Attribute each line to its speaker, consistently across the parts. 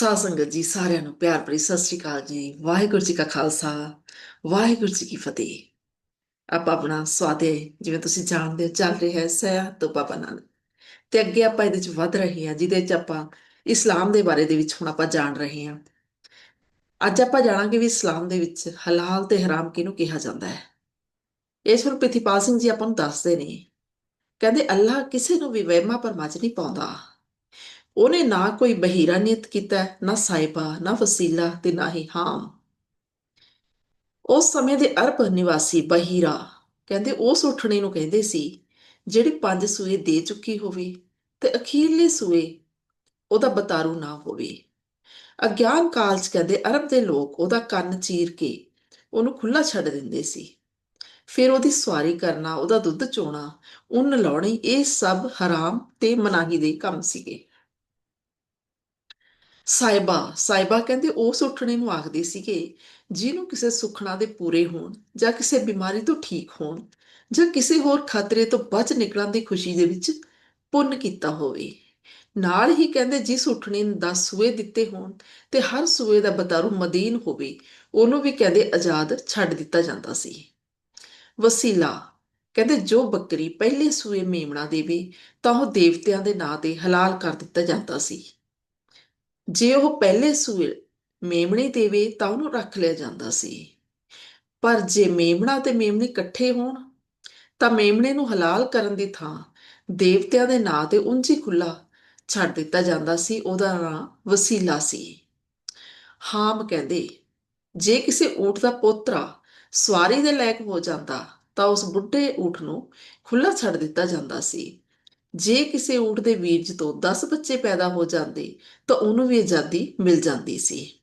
Speaker 1: ਸਾਧ ਸੰਗਤ ਜੀ ਸਾਰਿਆਂ ਨੂੰ ਪਿਆਰ ਭਰੀ ਸਤਿ ਸ੍ਰੀ ਅਕਾਲ ਜੀ। ਵਾਹਿਗੁਰੂ ਜੀ ਕਾ ਖਾਲਸਾ, ਵਾਹਿਗੁਰੂ ਜੀ ਕੀ ਫਤਿਹ। ਆਪਾਂ ਆਪਣਾ ਸਵਾਦੇ ਜਿਵੇਂ ਤੁਸੀਂ ਜਾਣਦੇ ਹੋ, ਚੱਲ ਰਿਹਾ ਹੈ ਸਹਿ ਤੋਂ ਬਾਬਾ ਨਾਨਕ। ਤੇ ਅੱਗੇ ਆਪਾਂ ਇਹਦੇ ਚ ਵੱਧ ਰਹੇ ਹਾਂ, ਜਿਹਦੇ ਚ ਆਪਾਂ ਇਸਲਾਮ ਦੇ ਬਾਰੇ ਦੇ ਵਿੱਚ ਹੁਣ ਆਪਾਂ ਜਾਣ ਰਹੇ ਹਾਂ। ਅੱਜ ਆਪਾਂ ਜਾਣਾਂਗੇ ਵੀ ਇਸਲਾਮ ਦੇ ਵਿੱਚ ਹਲਾਲ ਤੇ ਹਰਾਮ ਕਿਹਨੂੰ ਕਿਹਾ ਜਾਂਦਾ ਹੈ। ਇਸ ਪਰ ਪ੍ਰਿਥੀਪਾਲ ਸਿੰਘ ਜੀ ਆਪਾਂ ਨੂੰ ਦੱਸਦੇ ਨੇ। ਕਹਿੰਦੇ, ਅੱਲਾਹ ਕਿਸੇ ਨੂੰ ਵੀ ਵਹਿਮਾ ਪਰ ਮੱਚ ਨਹੀਂ ਪਾਉਂਦਾ। ਉਹਨੇ ਨਾ ਕੋਈ ਬਹੀਰਾ ਨਿਯਤ ਕੀਤਾ, ਨਾ ਸਾਇਬਾ ਨਾ ਵਸੀਲਾ ਤੇ ਨਾ ਹੀ ਹਾਮ। ਉਸ ਸਮੇਂ ਦੇ ਅਰਬ ਨਿਵਾਸੀ ਬਹੀਰਾ, ਕਹਿੰਦੇ ਉਸ ਉਠਣੇ ਨੂੰ ਕਹਿੰਦੇ ਸੀ, ਜਿਹੜੀ ਪੰਜ ਸੂਏ ਦੇ ਚੁੱਕੀ ਹੋਵੇ ਤੇ ਅਖੀਰਲੇ ਸੂਏ ਉਹਦਾ ਬਤਾਰੂ ਨਾ ਹੋਵੇ। ਅਗਿਆਨ ਕਾਲ ਚ ਕਹਿੰਦੇ ਅਰਬ ਦੇ ਲੋਕ ਉਹਦਾ ਕੰਨ ਚੀਰ ਕੇ ਉਹਨੂੰ ਖੁੱਲਾ ਛੱਡ ਦਿੰਦੇ ਸੀ। ਫਿਰ ਉਹਦੀ ਸਵਾਰੀ ਕਰਨਾ, ਉਹਦਾ ਦੁੱਧ ਚੋਣਾ, ਉਨ ਲਾਉਣੀ, ਇਹ ਸਭ ਹਰਾਮ ਤੇ ਮਨਾਹੀ ਦੇ ਕੰਮ ਸੀਗੇ। ਸਾਇਬਾ ਸਾਇਬਾ ਕਹਿੰਦੇ ਉਸ ਉੱਠਣੇ ਨੂੰ ਆਖਦੇ ਸੀਗੇ, ਜਿਹਨੂੰ ਕਿਸੇ ਸੁਖਣਾ ਦੇ ਪੂਰੇ ਹੋਣ ਜਾਂ ਕਿਸੇ ਬਿਮਾਰੀ ਤੋਂ ਠੀਕ ਹੋਣ ਜਾਂ ਕਿਸੇ ਹੋਰ ਖਤਰੇ ਤੋਂ ਬਚ ਨਿਕਲਣ ਦੀ ਖੁਸ਼ੀ ਦੇ ਵਿੱਚ ਪੁੰਨ ਕੀਤਾ ਹੋਵੇ। ਨਾਲ ਹੀ ਕਹਿੰਦੇ ਜਿਸ ਉੱਠਣੇ ਨੂੰ 10 ਸੂਏ ਦਿੱਤੇ ਹੋਣ ਤੇ ਹਰ ਸੂਏ ਦਾ ਬਤਾਰੂ ਮਦੀਨ ਹੋਵੇ, ਉਹਨੂੰ ਵੀ ਕਹਿੰਦੇ ਆਜ਼ਾਦ ਛੱਡ ਦਿੱਤਾ ਜਾਂਦਾ ਸੀ। ਵਸੀਲਾ ਕਹਿੰਦੇ ਜੋ ਬੱਕਰੀ ਪਹਿਲੇ ਸੂਏ ਮੇਮਣਾ ਦੇਵੇ ਤਾਂ ਉਹ ਦੇਵਤਿਆਂ ਦੇ ਨਾਂ ਤੇ ਹਲਾਲ ਕਰ ਦਿੱਤਾ ਜਾਂਦਾ ਸੀ। ਜੇ ਉਹ ਪਹਿਲੇ ਸੂਏ ਮੇਮਣੇ ਦੇਵੇ ਤਾਂ ਉਹਨੂੰ ਰੱਖ ਲਿਆ ਜਾਂਦਾ ਸੀ। ਪਰ ਜੇ ਮੇਮਣਾ ਤੇ ਮੇਮਣੀ ਇਕੱਠੇ ਹੋਣ, ਤਾਂ ਮੇਮਣੇ ਨੂੰ ਹਲਾਲ ਕਰਨ ਦੀ ਥਾਂ ਦੇਵਤਿਆਂ ਦੇ ਨਾਂ ਤੇ ਉਂਝੀ ਖੁੱਲਾ ਛੱਡ ਦਿੱਤਾ ਜਾਂਦਾ ਸੀ, ਉਹਦਾ ਨਾਂ ਵਸੀਲਾ ਸੀ। ਹਾਮ ਕਹਿੰਦੇ, ਜੇ ਕਿਸੇ ਊਠ ਦਾ ਪੋਤਰਾ ਸਵਾਰੀ ਦੇ ਲਾਇਕ ਹੋ ਜਾਂਦਾ, ਤਾਂ ਉਸ ਬੁੱਢੇ ਊਠ ਨੂੰ ਖੁੱਲਾ ਛੱਡ ਦਿੱਤਾ ਜਾਂਦਾ ਸੀ। ਜੇ ਕਿਸੇ ਊਠ ਦੇ ਵੀਰਜ ਤੋਂ 10 ਬੱਚੇ ਪੈਦਾ ਹੋ ਜਾਂਦੇ, ਤਾਂ ਉਹਨੂੰ ਵੀ ਆਜ਼ਾਦੀ ਮਿਲ ਜਾਂਦੀ ਸੀ।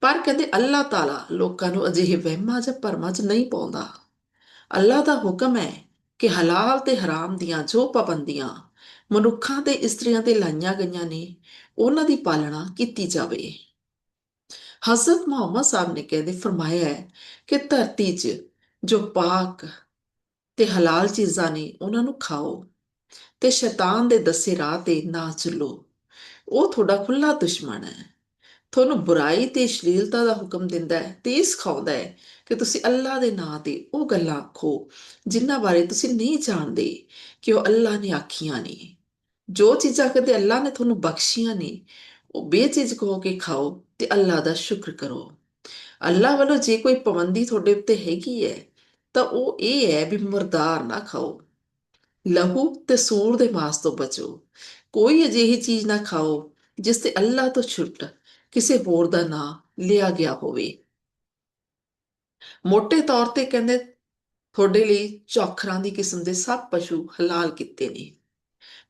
Speaker 1: ਪਰ ਕਹਿੰਦੇ ਅੱਲਾਹ ਤਾਲਾ ਲੋਕਾਂ ਨੂੰ ਅਜਿਹੇ ਵਹਿਮਾਂ ਜਾਂ ਭਰਮਾਂ 'ਚ ਨਹੀਂ ਪਾਉਂਦਾ। ਅੱਲਾਹ ਦਾ ਹੁਕਮ ਹੈ ਕਿ ਹਲਾਲ ਤੇ ਹਰਾਮ ਦੀਆਂ ਜੋ ਪਾਬੰਦੀਆਂ ਮਨੁੱਖਾਂ ਤੇ ਇਸਤਰੀਆਂ ਤੇ ਲਾਈਆਂ ਗਈਆਂ ਨੇ, ਉਹਨਾਂ ਦੀ ਪਾਲਣਾ ਕੀਤੀ ਜਾਵੇ। ਹਜ਼ਰਤ ਮੁਹੰਮਦ ਸਾਹਿਬ ਨੇ ਕਹਿੰਦੇ, ਫਰਮਾਇਆ ਹੈ ਕਿ ਧਰਤੀ 'ਚ ਜੋ ਪਾਕ ਤੇ ਹਲਾਲ ਚੀਜ਼ਾਂ ਨੇ, ਉਹਨਾਂ ਨੂੰ ਖਾਓ। ਤੇ ਸ਼ੈਤਾਨ ਦੇ ਦੱਸੇ ਰਾਹ ਤੇ ਨਾ ਚੱਲੋ। ਉਹ ਤੁਹਾਡਾ ਖੁੱਲਾ ਦੁਸ਼ਮਣ ਹੈ। ਤੁਹਾਨੂੰ ਬੁਰਾਈ ਤੇ ਅਸ਼ਲੀਲਤਾ ਦਾ ਹੁਕਮ ਦਿੰਦਾ ਹੈ ਤੇ ਇਸ ਖਾਉਂਦਾ ਹੈ ਕਿ ਤੁਸੀਂ ਅੱਲਾ ਦੇ ਨਾਂ ਤੇ ਉਹ ਗੱਲਾਂ ਆਖੋ, ਜਿਨ੍ਹਾਂ ਬਾਰੇ ਤੁਸੀਂ ਨਹੀਂ ਜਾਣਦੇ ਕਿ ਉਹ ਅੱਲਾ ਨੇ ਆਖੀਆਂ ਨੇ। ਜੋ ਚੀਜ਼ਾਂ ਕਦੇ ਅੱਲਾ ਨੇ ਤੁਹਾਨੂੰ ਬਖਸ਼ੀਆਂ ਨੇ, ਉਹ ਬੇਚੀਜ਼ ਹੋ ਕੇ ਖਾਓ ਤੇ ਅੱਲਾ ਦਾ ਸ਼ੁਕਰ ਕਰੋ। ਅੱਲਾ ਵੱਲੋਂ ਜੇ ਕੋਈ ਪਾਬੰਦੀ ਤੁਹਾਡੇ ਉੱਤੇ ਹੈਗੀ ਹੈ, ਤਾਂ ਉਹ ਇਹ ਹੈ ਵੀ ਮਰਦਾਰ ਨਾ ਖਾਓ। ਲਹੂ ਤੇ ਸੂਰ ਦੇ ਮਾਸ ਤੋਂ ਬਚੋ। ਕੋਈ ਅਜਿਹੀ ਚੀਜ਼ ਨਾ ਖਾਓ ਜਿਸ ਤੇ ਅੱਲਾ ਤੋਂ ਛੁੱਟ ਕਿਸੇ ਹੋਰ ਦਾ ਨਾਂ ਲਿਆ ਗਿਆ ਹੋਵੇ। ਮੋٹے ਤੌਰ ਤੇ ਕਹਿੰਦੇ, ਤੁਹਾਡੇ ਲਈ ਚੌਖਰਾਂ ਦੀ ਕਿਸਮ ਦੇ ਸਭ ਪਸ਼ੂ ਹਲਾਲ ਕੀਤੇ ਨੇ।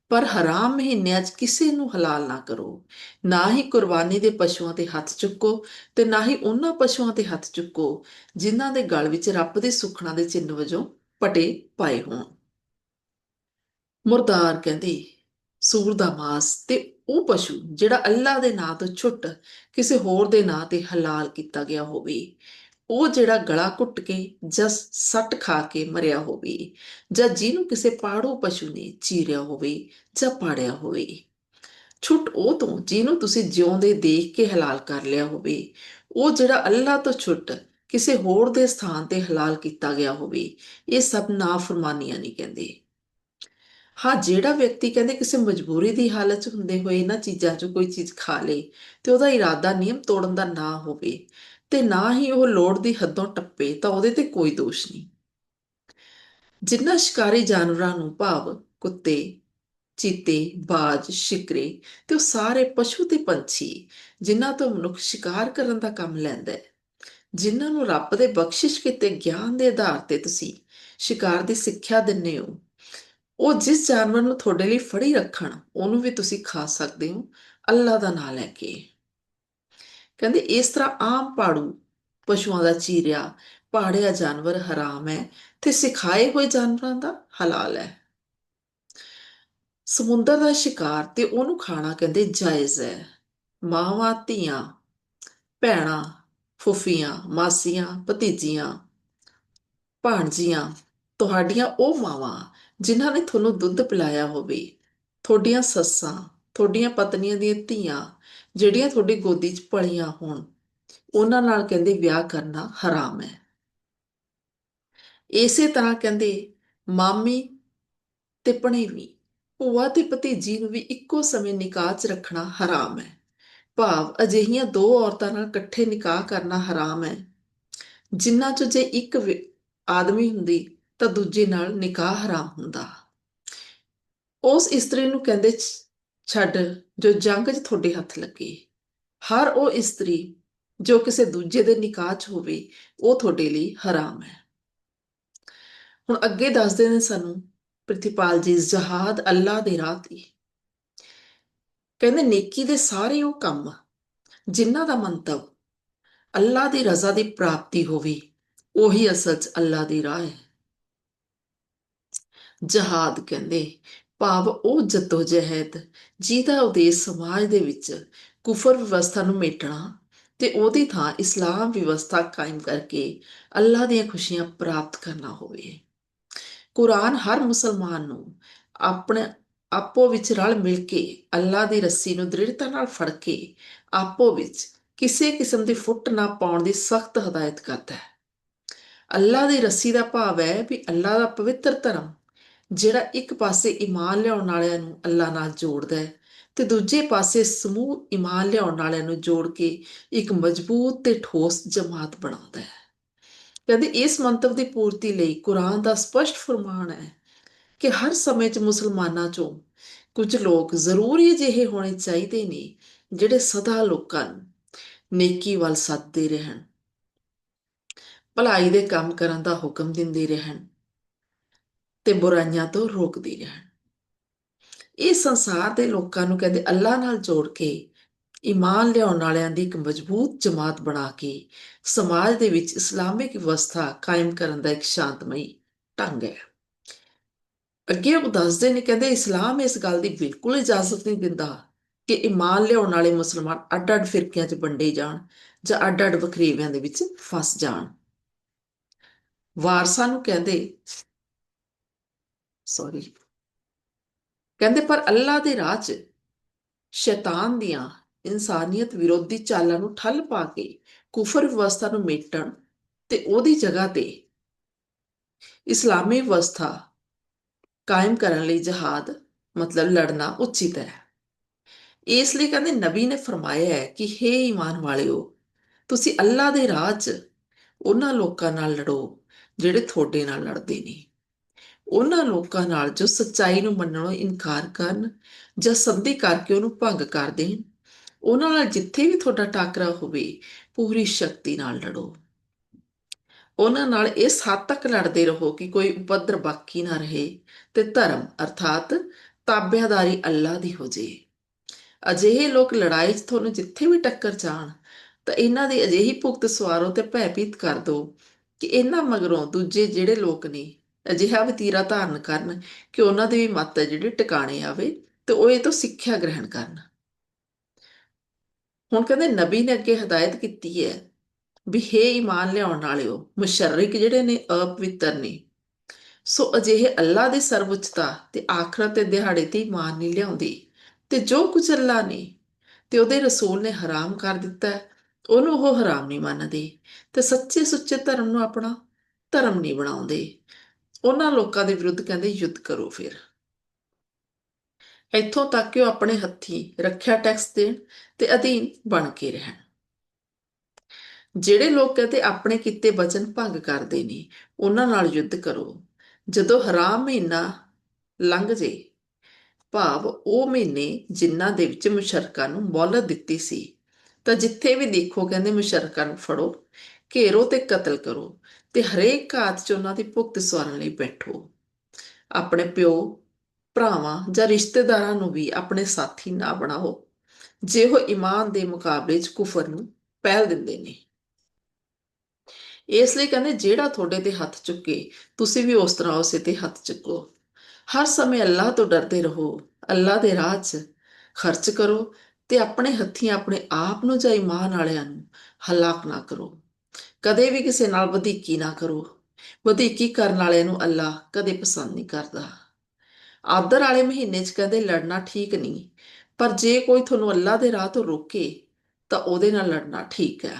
Speaker 1: ਪਰ ਹਰਾਮ ਮਹੀਨਿਆਂ 'ਚ ਕਿਸੇ ਨੂੰ ਹਲਾਲ ਨਾ ਕਰੋ। ਨਾ ਹੀ ਕੁਰਬਾਨੀ ਦੇ ਪਸ਼ੂਆਂ ਤੇ ਹੱਥ ਚੁੱਕੋ ਤੇ ਨਾ ਹੀ ਉਹਨਾਂ ਪਸ਼ੂਆਂ ਤੇ ਹੱਥ ਚੁੱਕੋ ਜਿਨ੍ਹਾਂ ਦੇ ਗਲ ਵਿੱਚ ਰੱਬ ਦੇ ਸੁਖਣਾ ਦੇ ਚਿੰਨ ਵਜੋਂ ਪਟੇ ਪਾਏ ਹੋਣ। ਮੁਰਦਾਰ ਕਹਿੰਦੇ, ਸੂਰ ਦਾ ਮਾਸ ਤੇ ਉਹ ਪਸ਼ੂ ਜਿਹੜਾ ਅੱਲਾ ਦੇ ਨਾਂ ਤੋਂ ਛੁੱਟ ਕਿਸੇ ਹੋਰ ਦੇ ਨਾਂ ਤੇ ਹਲਾਲ ਕੀਤਾ ਗਿਆ ਹੋਵੇ, ਉਹ ਜਿਹੜਾ ਗਲਾ ਘੁੱਟ ਕੇ ਜਾਂ ਸੱਟ ਖਾ ਕੇ ਮਰਿਆ ਹੋਵੇ, ਜਾਂ ਜਿਹਨੂੰ ਕਿਸੇ ਪਾੜੋ ਪਸ਼ੂ ਨੇ ਚੀਰਿਆ ਹੋਵੇ ਜਾਂ ਪਾੜਿਆ ਹੋਵੇ। ਛੁੱਟ ਉਹ ਤੋਂ ਜਿਹਨੂੰ ਤੁਸੀਂ ਜਿਉਂਦੇ ਦੇਖ ਕੇ ਹਲਾਲ ਕਰ ਲਿਆ ਹੋਵੇ, ਉਹ ਜਿਹੜਾ ਅੱਲਾ ਤੋਂ ਛੁੱਟ ਕਿਸੇ ਹੋਰ ਦੇ ਸਥਾਨ ਤੇ ਹਲਾਲ ਕੀਤਾ ਗਿਆ ਹੋਵੇ, ਇਹ ਸਭ ਨਾਫਰਮਾਨੀਆਂ ਨਹੀਂ ਕਹਿੰਦੇ। ਹਾਂ, ਜਿਹੜਾ ਵਿਅਕਤੀ ਕਹਿੰਦੇ ਕਿਸੇ ਮਜਬੂਰੀ ਦੀ ਹਾਲਤ 'ਚ ਹੁੰਦੇ ਹੋਏ ਇਹਨਾਂ ਚੀਜ਼ਾਂ 'ਚੋਂ ਕੋਈ ਚੀਜ਼ ਖਾ ਲੇ ਤੇ ਉਹਦਾ ਇਰਾਦਾ ਨਿਯਮ ਤੋੜਨ ਦਾ ਨਾ ਹੋਵੇ ਤੇ ਨਾ ਹੀ ਉਹ ਲੋੜ ਦੀ ਹੱਦੋਂ ਟੱਪੇ ਤਾਂ ਉਹਦੇ ਤੇ ਕੋਈ ਦੋਸ਼ ਨਹੀਂ। ਜਿੰਨਾ ਸ਼ਿਕਾਰੀ ਜਾਨਵਰਾਂ ਨੂੰ ਭਾਵ, ਕੁੱਤੇ, ਚੀਤੇ, ਬਾਜ, ਸ਼ਿਕਰੇ ਤੇ ਉਹ ਸਾਰੇ ਪਸ਼ੂ ਤੇ ਪੰਛੀ ਜਿਨ੍ਹਾਂ ਤੋਂ ਮਨੁੱਖ ਸ਼ਿਕਾਰ ਕਰਨ ਦਾ ਕੰਮ ਲੈਂਦਾ ਹੈ, ਜਿਨ੍ਹਾਂ ਨੂੰ ਰੱਬ ਦੇ ਬਖਸ਼ਿਸ਼ ਕੀਤੇ ਗਿਆਨ ਦੇ ਆਧਾਰ ਤੇ ਤੁਸੀਂ ਸ਼ਿਕਾਰ ਦੀ ਸਿੱਖਿਆ ਦਿੰਨੇ ਹੋ ਉਹ ਜਿਸ ਜਾਨਵਰ ਨੂੰ ਤੁਹਾਡੇ ਲਈ ਫੜੀ ਰੱਖਣ, ਉਹਨੂੰ ਵੀ ਤੁਸੀਂ ਖਾ ਸਕਦੇ ਹੋ। ਅੱਲਾ ਦਾ ਨਾਮ ਲੈ ਕੇ। ਕਹਿੰਦੇ, ਇਸ ਤਰ੍ਹਾਂ ਆਮ ਪਾੜੂ, ਪਸ਼ੂਆਂ ਦਾ ਚੀਰਿਆ, ਪਾੜਿਆ ਜਾਨਵਰ ਹਰਾਮ ਹੈ ਤੇ ਸਿਖਾਏ ਹੋਏ ਜਾਨਵਰਾਂ ਦਾ ਹਲਾਲ ਹੈ। ਸਮੁੰਦਰ ਦਾ ਸ਼ਿਕਾਰ ਤੇ ਉਹਨੂੰ ਖਾਣਾ ਕਹਿੰਦੇ ਜਾਇਜ਼ ਹੈ। ਮਾਵਾਂ, ਧੀਆਂ, ਭੈਣਾਂ, ਫੁੱਫੀਆਂ, ਮਾਸੀਆਂ, ਭਤੀਜੀਆਂ, ਭਾਣਜੀਆਂ, ਤੁਹਾਡੀਆਂ ਉਹ ਮਾਵਾਂ ਜਿਨ੍ਹਾਂ ਨੇ ਤੁਹਾਨੂੰ ਦੁੱਧ ਪਿਲਾਇਆ ਹੋਵੇ, ਤੁਹਾਡੀਆਂ ਸੱਸਾਂ, ਤੁਹਾਡੀਆਂ ਪਤਨੀਆਂ ਦੀਆਂ ਧੀਆਂ, ਜਿਹੜੀਆਂ ਤੁਹਾਡੀ ਗੋਦੀ 'ਚ ਪਲੀਆਂ ਹੋਣ, ਉਹਨਾਂ ਨਾਲ ਕਹਿੰਦੇ ਵਿਆਹ ਕਰਨਾ ਹਰਾਮ ਹੈ। ਇਸੇ ਤਰ੍ਹਾਂ ਕਹਿੰਦੇ ਮਾਮੀ ਤੇ ਭਣੇਵੀਂ, ਭੂਆ ਤੇ ਭਤੀਜੀ ਨੂੰ ਵੀ ਇੱਕੋ ਸਮੇਂ ਨਿਕਾਹ 'ਚ ਰੱਖਣਾ ਹਰਾਮ ਹੈ। ਭਾਵ ਅਜਿਹੀਆਂ ਦੋ ਔਰਤਾਂ ਨਾਲ ਇਕੱਠੇ ਨਿਕਾਹ ਕਰਨਾ ਹਰਾਮ ਹੈ। ਜਿਨ੍ਹਾਂ 'ਚ ਜੇ ਇੱਕ ਆਦਮੀ ਹੁੰਦੀ ਤਾਂ ਦੂਜੇ ਨਾਲ ਨਿਕਾਹ ਹਰਾਮ ਹੁੰਦਾ। ਉਸ ਇਸਤਰੀ ਨੂੰ ਕਹਿੰਦੇ, ਛੱਡ, ਜੋ ਜੰਗ 'ਚ ਤੁਹਾਡੇ ਹੱਥ ਲੱਗੇ, ਹਰ ਉਹ ਇਸਤਰੀ ਜੋ ਕਿਸੇ ਦੂਜੇ ਦੇ ਨਿਕਾਹ 'ਚ ਹੋਵੇ, ਉਹ ਤੁਹਾਡੇ ਲਈ ਹਰਾਮ ਹੈ। ਹੁਣ ਅੱਗੇ ਦੱਸਦੇ ਨੇ ਸਾਨੂੰ ਪ੍ਰਤੀਪਾਲ ਜੀ, ਜਹਾਦ ਅੱਲਾ ਦੇ ਰਾਹ ਤੇ। ਕਹਿੰਦੇ, ਨੇਕੀ ਦੇ ਸਾਰੇ ਉਹ ਕੰਮ, ਜਿਨ੍ਹਾਂ ਦਾ ਮੰਤਵ ਅੱਲਾ ਦੀ ਰਜ਼ਾ ਦੀ ਪ੍ਰਾਪਤੀ ਹੋਵੇ, ਉਹੀ ਅਸਲ 'ਚ ਅੱਲਾ ਦੀ ਰਾਹ ਹੈ। ਜਹਾਦ ਕਹਿੰਦੇ, ਭਾਵ ਉਹ ਜਦੋਜਹਿਦ, ਜਿਹਦਾ ਉਦੇਸ਼ ਸਮਾਜ ਦੇ ਵਿੱਚ ਕੁਫਰ ਵਿਵਸਥਾ ਨੂੰ ਮੇਟਣਾ ਤੇ ਉਹਦੀ ਥਾਂ ਇਸਲਾਮ ਵਿਵਸਥਾ ਕਾਇਮ ਕਰਕੇ ਅੱਲਾ ਦੀਆਂ ਖੁਸ਼ੀਆਂ ਪ੍ਰਾਪਤ ਕਰਨਾ ਹੋਵੇ। ਕੁਰਾਨ ਹਰ ਮੁਸਲਮਾਨ ਨੂੰ ਆਪਣੇ ਆਪੋ ਵਿੱਚ ਰਲ ਮਿਲ ਕੇ ਅੱਲਾ ਦੀ ਰੱਸੀ ਨੂੰ ਦ੍ਰਿੜਤਾ ਨਾਲ ਫੜ ਕੇ ਆਪੋ ਵਿੱਚ ਕਿਸੇ ਕਿਸਮ ਦੀ ਫੁੱਟ ਨਾ ਪਾਉਣ ਦੀ ਸਖਤ ਹਦਾਇਤ ਕਰਦਾ ਹੈ। ਅੱਲਾ ਦੀ ਰੱਸੀ ਦਾ ਭਾਵ ਹੈ ਵੀ ਅੱਲਾ ਦਾ ਪਵਿੱਤਰ ਧਰਮ ਜਿਹੜਾ ਇੱਕ ਪਾਸੇ ਈਮਾਨ ਲਿਆਉਣ ਵਾਲਿਆਂ ਨੂੰ ਅੱਲਾ ਨਾਲ ਜੋੜਦਾ ਹੈ ਤੇ ਦੂਜੇ ਪਾਸੇ ਸਮੂਹ ਈਮਾਨ ਲਿਆਉਣ ਵਾਲਿਆਂ ਨੂੰ ਜੋੜ ਕੇ ਇੱਕ ਮਜ਼ਬੂਤ ਤੇ ਠੋਸ ਜਮਾਤ ਬਣਾਉਂਦਾ ਹੈ। ਕਹਿੰਦੇ ਇਸ ਮੰਤਵ ਦੀ ਪੂਰਤੀ ਲਈ ਕੁਰਾਨ ਦਾ ਸਪਸ਼ਟ ਫਰਮਾਨ ਹੈ ਕਿ ਹਰ ਸਮੇਂ 'ਚ ਮੁਸਲਮਾਨਾਂ 'ਚੋਂ ਕੁਝ ਲੋਕ ਜ਼ਰੂਰੀ ਜਿਹੇ ਹੋਣੇ ਚਾਹੀਦੇ ਨੇ ਜਿਹੜੇ ਸਦਾ ਲੋਕਾਂ ਨੂੰ ਨੇਕੀ ਵੱਲ ਸੱਦਦੇ ਰਹਿਣ, ਭਲਾਈ ਦੇ ਕੰਮ ਕਰਨ ਦਾ ਹੁਕਮ ਦਿੰਦੇ ਰਹਿਣ ਤੇ ਬੁਰਾਈਆਂ ਤੋਂ ਰੋਕਦੇ ਰਹਿਣ। ਇਹ ਸੰਸਾਰ ਦੇ ਲੋਕਾਂ ਨੂੰ ਕਹਿੰਦੇ ਅੱਲਾ ਨਾਲ ਜੋੜ ਕੇ, ਈਮਾਨ ਲਿਆਉਣ ਵਾਲਿਆਂ ਦੀ ਇੱਕ ਮਜ਼ਬੂਤ ਜਮਾਤ ਬਣਾ ਕੇ, ਸਮਾਜ ਦੇ ਵਿੱਚ ਇਸਲਾਮਿਕ ਵਿਵਸਥਾ ਕਾਇਮ ਕਰਨ ਦਾ ਇੱਕ ਸ਼ਾਂਤਮਈ ਢੰਗ ਹੈ। ਅੱਗੇ ਉਹ ਦੱਸਦੇ ਨੇ, ਕਹਿੰਦੇ ਇਸਲਾਮ ਇਸ ਗੱਲ ਦੀ ਬਿਲਕੁਲ ਇਜਾਜ਼ਤ ਨਹੀਂ ਦਿੰਦਾ ਕਿ ਈਮਾਨ ਲਿਆਉਣ ਵਾਲੇ ਮੁਸਲਮਾਨ ਅੱਡ-ਅੱਡ ਫਿਰਕਿਆਂ 'ਚ ਵੰਡੇ ਜਾਣ ਜਾਂ ਅੱਡ-ਅੱਡ ਵਖਰੇਵਿਆਂ ਦੇ ਵਿੱਚ ਫਸ ਜਾਣ। ਵਾਰਸਾਂ ਨੂੰ ਕਹਿੰਦੇ ਸੌਰੀ ਕਹਿੰਦੇ, ਪਰ ਅੱਲਾ ਦੇ ਰਾਹ 'ਚ ਸ਼ੈਤਾਨ ਦੀਆਂ ਇਨਸਾਨੀਅਤ ਵਿਰੋਧੀ ਚਾਲਾਂ ਨੂੰ ਠੱਲ ਪਾ ਕੇ ਕੁਫਰ ਵਿਵਸਥਾ ਨੂੰ ਮੇਟਣ ਤੇ ਉਹਦੀ ਜਗ੍ਹਾ ਤੇ ਇਸਲਾਮੀ ਵਿਵਸਥਾ ਕਾਇਮ ਕਰਨ ਲਈ ਜਹਾਦ, ਮਤਲਬ ਲੜਨਾ ਉਚਿਤ ਹੈ ਇਸ ਲਈ ਕਹਿੰਦੇ, ਨਬੀ ਨੇ ਫਰਮਾਇਆ ਹੈ ਕਿ हे ਈਮਾਨ ਵਾਲਿਓ, ਤੁਸੀਂ ਅੱਲਾ ਦੇ ਰਾਹ 'ਚ ਉਹਨਾਂ ਲੋਕਾਂ ਨਾਲ ਲੜੋ ਜਿਹੜੇ ਤੁਹਾਡੇ ਨਾਲ ਲੜਦੇ ਨੇ। ਉਹਨਾਂ ਲੋਕਾਂ ਨਾਲ ਜੋ ਸੱਚਾਈ ਨੂੰ ਮੰਨਣੋਂ ਇਨਕਾਰ ਕਰਨ ਜਾਂ ਸੰਧੀ ਕਰਕੇ ਉਹਨੂੰ ਭੰਗ ਕਰ ਦੇਣ, ਉਹਨਾਂ ਨਾਲ ਜਿੱਥੇ ਵੀ ਤੁਹਾਡਾ ਟਾਕਰਾ ਹੋਵੇ, ਪੂਰੀ ਸ਼ਕਤੀ ਨਾਲ ਲੜੋ। ਉਹਨਾਂ ਨਾਲ ਇਸ ਹੱਦ ਤੱਕ ਲੜਦੇ ਰਹੋ ਕਿ ਕੋਈ ਉਪਦਰ ਬਾਕੀ ਨਾ ਰਹੇ ਤੇ ਧਰਮ ਅਰਥਾਤ ਤਾਬਿਆਦਾਰੀ ਅੱਲਾ ਦੀ ਹੋ ਜੇ। ਅਜਿਹੇ ਲੋਕ ਲੜਾਈ 'ਚ ਤੁਹਾਨੂੰ ਜਿੱਥੇ ਵੀ ਟੱਕਰ ਜਾਣ, ਤਾਂ ਇਹਨਾਂ ਦੀ ਅਜਿਹੀ ਭੁਗਤ ਸਵਾਰੋ ਤੇ ਭੈਭੀਤ ਕਰ ਦਿਓ ਕਿ ਇਹਨਾਂ ਮਗਰੋਂ ਦੂਜੇ ਜਿਹੜੇ ਲੋਕ ਨੇ ਅਜਿਹਾ ਵਤੀਰਾ ਧਾਰਨ ਕਰਨ ਕਿ ਉਹਨਾਂ ਦੇ ਵੀ ਮੱਤ ਜਿਹੜੇ ਟਿਕਾਣੇ ਆਵੇ ਤੇ ਉਹ ਇਹ ਤੋਂ ਸਿੱਖਿਆ ਗ੍ਰਹਿਣ ਕਰਨ। ਹੁਣ ਕਹਿੰਦੇ ਨਬੀ ਨੇ ਅੱਗੇ ਹਦਾਇਤ ਕੀਤੀ ਹੈ ਵੀ ਹੇ ਈਮਾਨ ਲਿਆਉਣ ਵਾਲਿਓ, ਮੁਸ਼ਰਰਿਕ ਜਿਹੜੇ ਨੇ ਅਪਵਿੱਤਰ ਨੇ, ਸੋ ਅਜਿਹੇ ਅੱਲਾ ਦੇ ਸਰਵਉੱਚਤਾ ਤੇ ਆਖਰਤ ਤੇ ਦਿਹਾੜੇ ਤੇ ਈਮਾਨ ਨਹੀਂ ਲਿਆਉਂਦੇ ਤੇ ਜੋ ਕੁਝ ਅੱਲਾ ਨੇ ਤੇ ਉਹਦੇ ਰਸੂਲ ਨੇ ਹਰਾਮ ਕਰ ਦਿੱਤਾ ਉਹਨੂੰ ਉਹ ਹਰਾਮ ਨਹੀਂ ਮੰਨਦੇ ਤੇ ਸੱਚੇ ਸੁੱਚੇ ਧਰਮ ਨੂੰ ਆਪਣਾ ਧਰਮ ਨਹੀਂ ਬਣਾਉਂਦੇ। ਉਹਨਾਂ ਲੋਕਾਂ ਦੇ ਵਿਰੁੱਧ ਕਹਿੰਦੇ ਯੁੱਧ ਕਰੋ ਫਿਰ। ਇੱਥੋਂ ਤੱਕ ਕਿ ਉਹ ਆਪਣੇ ਹੱਥੀ ਰੱਖਿਆ ਟੈਕਸ ਦੇਣ ਤੇ ਅਧੀਨ ਬਣ ਕੇ ਰਹਿਣ। ਜਿਹੜੇ ਲੋਕ ਕਹਿੰਦੇ ਆਪਣੇ ਕੀਤੇ ਬਚਨ ਭੰਗ ਕਰਦੇ ਨੇ, ਉਹਨਾਂ ਨਾਲ ਯੁੱਧ ਕਰੋ। ਜਦੋਂ ਹਰਾਮ ਮਹੀਨਾ ਲੰਘ ਜੇ, ਭਾਵ ਉਹ ਮਹੀਨੇ ਜਿਨ੍ਹਾਂ ਦੇ ਵਿੱਚ ਮੁਸ਼ਰਕਾਂ ਨੂੰ ਮੌਲਤ ਦਿੱਤੀ ਸੀ, ਤਾਂ ਜਿੱਥੇ ਵੀ ਦੇਖੋ ਕਹਿੰਦੇ ਮੁਸ਼ਰਕਾਂ ਨੂੰ ਫੜੋ, ਘੇਰੋ ਤੇ ਕਤਲ ਕਰੋ। ਤੇ ਹਰੇਕ ਘਾਤ 'ਚ ਉਹਨਾਂ ਦੀ ਭੁਗਤ ਸਵਾਰਨ ਲਈ ਬੈਠੋ। ਆਪਣੇ ਪਿਓ, ਭਰਾਵਾਂ ਜਾਂ ਰਿਸ਼ਤੇਦਾਰਾਂ ਨੂੰ ਵੀ ਆਪਣੇ ਸਾਥੀ ਨਾ ਬਣਾਓ। ਜੇ ਉਹ ਇਮਾਨ ਦੇ ਮੁਕਾਬਲੇ 'ਚ ਕੁਫਰ ਨੂੰ ਪਹਿਲ ਦਿੰਦੇ ਨੇ। ਇਸ ਲਈ ਕਹਿੰਦੇ, ਜਿਹੜਾ ਤੁਹਾਡੇ ਤੇ ਹੱਥ ਚੁੱਕੇ, ਤੁਸੀਂ ਵੀ ਉਸ ਤਰ੍ਹਾਂ ਉਸੇ ਤੇ ਹੱਥ ਚੁੱਕੋ। ਹਰ ਸਮੇਂ ਅੱਲਾਹ ਤੋਂ ਡਰਦੇ ਰਹੋ। ਅੱਲਾਹ ਦੇ ਰਾਹ 'ਚ ਖਰਚ ਕਰੋ ਤੇ ਆਪਣੇ ਹੱਥੀਂ ਆਪਣੇ ਆਪ ਨੂੰ ਜਾਂ ਇਮਾਨ ਵਾਲਿਆਂ ਨੂੰ ਹਲਾਕ ਨਾ ਕਰੋ। ਕਦੇ ਵੀ ਕਿਸੇ ਨਾਲ ਵਧੀਕੀ ਨਾ ਕਰੋ। ਵਧੀਕੀ ਕਰਨ ਵਾਲਿਆਂ ਨੂੰ ਅੱਲਾ ਕਦੇ ਪਸੰਦ ਨਹੀਂ ਕਰਦਾ। ਆਦਰ ਵਾਲੇ ਮਹੀਨੇ 'ਚ ਕਹਿੰਦੇ, ਲੜਨਾ ਠੀਕ ਨਹੀਂ, ਪਰ ਜੇ ਕੋਈ ਤੁਹਾਨੂੰ ਅੱਲਾ ਦੇ ਰਾਹ ਤੋਂ ਰੋਕੇ, ਤਾਂ ਉਹਦੇ ਨਾਲ ਲੜਨਾ ਠੀਕ ਹੈ।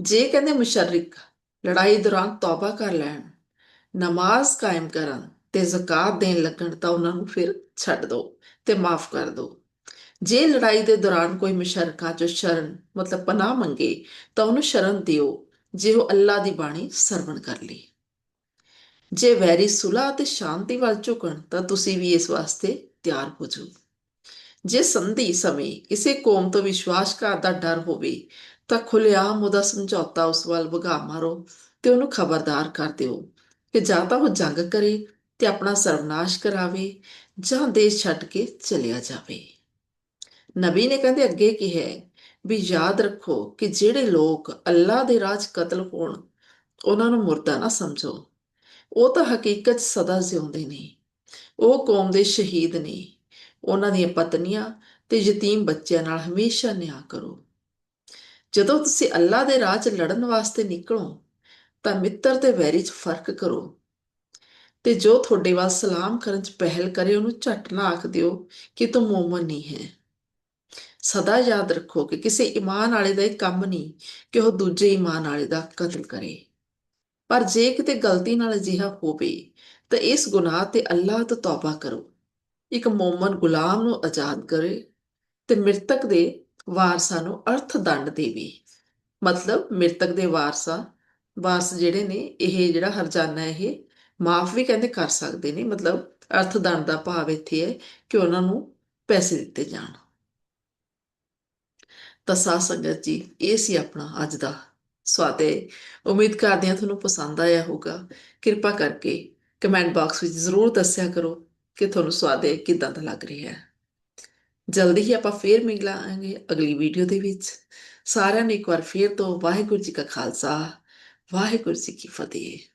Speaker 1: ਜੇ ਕਹਿੰਦੇ ਮੁਸ਼ਰਰਿਕ ਲੜਾਈ ਦੌਰਾਨ ਤੌਬਾ ਕਰ ਲੈਣ, ਨਮਾਜ਼ ਕਾਇਮ ਕਰਨ ਤੇ ਜ਼ਕਾਤ ਦੇਣ ਲੱਗਣ ਤਾਂ ਉਹਨਾਂ ਨੂੰ ਫਿਰ ਛੱਡ ਦਿਓ ਤੇ ਮਾਫ ਕਰ ਦਿਓ ਜੇ ਲੜਾਈ ਦੇ ਦੌਰਾਨ ਕੋਈ ਮੁਸ਼ਰਕਾ ਜੋ ਸ਼ਰਨ, ਮਤਲਬ ਪਨਾਹ ਮੰਗੇ, ਤਾਂ ਉਹਨੂੰ ਸ਼ਰਨ ਦਿਓ, ਜੇ ਉਹ ਅੱਲਾ ਦੀ ਬਾਣੀ ਸਰਵਣ ਕਰ ਲਈ ਜੇ ਵੈਰੀ ਸੁਲਾ ਅਤੇ ਸ਼ਾਂਤੀ ਵੱਲ ਝੁਕਣ, ਤਾਂ ਤੁਸੀਂ ਵੀ ਇਸ ਵਾਸਤੇ ਤਿਆਰ ਹੋ ਜਾਓ। ਜੇ ਸੰਧੀ ਸਮੇਂ ਕਿਸੇ ਕੌਮ ਤੋਂ ਵਿਸ਼ਵਾਸਘਾਤ ਦਾ ਡਰ ਹੋਵੇ, ਤਾਂ ਖੁੱਲ੍ਹੇਆਮ ਉਹਦਾ ਸਮਝੌਤਾ ਉਸ ਵੱਲ ਵਗਾ ਮਾਰੋ ਤੇ ਉਹਨੂੰ ਖਬਰਦਾਰ ਕਰ ਦਿਓ ਕਿ ਜਾਂ ਤਾਂ ਉਹ ਜੰਗ ਕਰੇ ਤੇ ਆਪਣਾ ਸਰਵਨਾਸ਼ ਕਰਾਵੇ ਜਾਂ ਦੇਸ਼ ਛੱਡ ਕੇ ਚਲਿਆ ਜਾਵੇ। ਨਬੀ ਨੇ ਕਹਿੰਦੇ ਅੱਗੇ ਕੀ ਹੈ? ਵੀ ਯਾਦ ਰੱਖੋ ਕਿ ਜਿਹੜੇ ਲੋਕ ਅੱਲਾ ਦੇ ਰਾਹ 'ਚ ਕਤਲ ਹੋਣ, ਉਹਨਾਂ ਨੂੰ ਮੁਰਦਾ ਨਾ ਸਮਝੋ। ਉਹ ਤਾਂ ਹਕੀਕਤ 'ਚ ਸਦਾ ਜਿਉਂਦੇ ਨੇ। ਉਹ ਕੌਮ ਦੇ ਸ਼ਹੀਦ ਨੇ। ਉਹਨਾਂ ਦੀਆਂ ਪਤਨੀਆਂ ਤੇ ਯਤੀਮ ਬੱਚਿਆਂ ਨਾਲ ਹਮੇਸ਼ਾ ਨਿਆਂ ਕਰੋ। ਜਦੋਂ ਤੁਸੀਂ ਅੱਲਾ ਦੇ ਰਾਹ 'ਚ ਲੜਨ ਵਾਸਤੇ ਨਿਕਲੋ, ਤਾਂ ਮਿੱਤਰ ਤੇ ਵੈਰੀ 'ਚ ਫ਼ਰਕ ਕਰੋ। ਤੇ ਜੋ ਤੁਹਾਡੇ ਵੱਲ ਸਲਾਮ ਕਰਨ 'ਚ ਪਹਿਲ ਕਰੇ, ਉਹਨੂੰ ਝਟ ਨਾ ਆਖ ਦਿਓ ਕਿ ਤੂੰ ਮੂਮਨ ਨਹੀਂ ਹੈ। ਸਦਾ ਯਾਦ ਰੱਖੋ ਕਿ ਕਿਸੇ ਈਮਾਨ ਵਾਲੇ ਦਾ ਇਹ ਕੰਮ ਨਹੀਂ ਕਿ ਉਹ ਦੂਜੇ ਈਮਾਨ ਵਾਲੇ ਦਾ ਕਤਲ ਕਰੇ। ਪਰ ਜੇ ਕਿਤੇ ਗਲਤੀ ਨਾਲ ਅਜਿਹਾ ਹੋਵੇ, ਤਾਂ ਇਸ ਗੁਨਾਹ ਤੇ ਅੱਲਾਹ ਤੋਂ ਤੌਬਾ ਕਰੋ। ਇੱਕ ਮੂਮਨ ਗੁਲਾਮ ਨੂੰ ਆਜ਼ਾਦ ਕਰੇ ਤੇ ਮ੍ਰਿਤਕ ਦੇ ਵਾਰਸਾਂ ਨੂੰ ਅਰਥ ਦੰਡ ਦੇਵੇ। ਮਤਲਬ ਮ੍ਰਿਤਕ ਦੇ ਵਾਰਸਾਂ, ਵਾਰਸ ਜਿਹੜੇ ਨੇ, ਇਹ ਜਿਹੜਾ ਹਰਜਾਨਾ ਇਹ ਮਾਫ ਵੀ ਕਹਿੰਦੇ ਕਰ ਸਕਦੇ ਨੇ। ਮਤਲਬ ਅਰਥ ਦੰਡ ਦਾ ਭਾਵ ਇੱਥੇ ਹੈ ਕਿ ਉਹਨਾਂ ਨੂੰ ਪੈਸੇ ਦਿੱਤੇ ਜਾਣ। ਤਾਂ ਸਾਧ ਸੰਗਤ ਜੀ, ਇਹ ਸੀ ਆਪਣਾ ਅੱਜ ਦਾ ਸਵਾਦੇ ਉਮੀਦ ਕਰਦੇ ਹਾਂ ਤੁਹਾਨੂੰ ਪਸੰਦ ਆਇਆ ਹੋਊਗਾ। ਕਿਰਪਾ ਕਰਕੇ ਕਮੈਂਟ ਬਾਕਸ ਵਿੱਚ ਜ਼ਰੂਰ ਦੱਸਿਆ ਕਰੋ ਕਿ ਤੁਹਾਨੂੰ ਸਵਾਦੇ ਕਿਦਾਂ ਦਾ ਲੱਗ ਰਿਹਾ ਹੈ। ਜਲਦੀ ਹੀ ਆਪਾਂ ਫੇਰ ਮਿਲਾਂਗੇ ਅਗਲੀ ਵੀਡੀਓ ਦੇ ਵਿੱਚ। ਸਾਰਿਆਂ ਨੂੰ ਇੱਕ ਵਾਰ ਫੇਰ ਤੋਂ ਵਾਹਿਗੁਰੂ ਜੀ ਕਾ ਖਾਲਸਾ, ਵਾਹਿਗੁਰੂ ਜੀ ਕੀ ਫਤਿਹ।